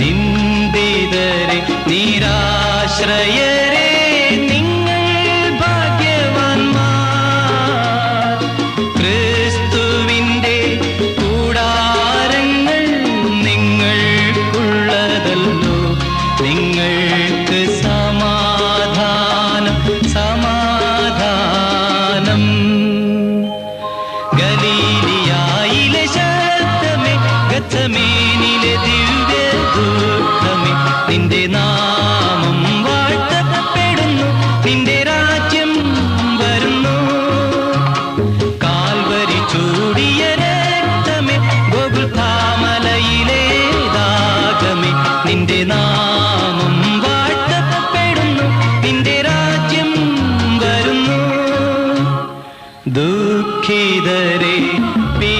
നിന്ദിതരെ നിരാശ്രയരെ നിങ്ങൾ ക്രിസ്തുവിന്റെ കൂടാരങ്ങൾ സമാധാനം സമാധാനം. ശബ്ദമേ ദുഃഖമേ നിലെ ദിവ്യ ദുഃഖമേ. നിന്റെ നാമം വാഴ്ത്തപ്പെടുന്നു നിന്റെ രാജ്യം വരുന്നു. കാൽവരി ചൂടിയ രക്തമേ ഗോകുൽമലയിലെ ദാഗമേ. നിന്റെ നാമം വാഴ്ത്തപ്പെടുന്നു നിന്റെ രാജ്യം വരുന്നു. ദുഃഖിതരെ പേ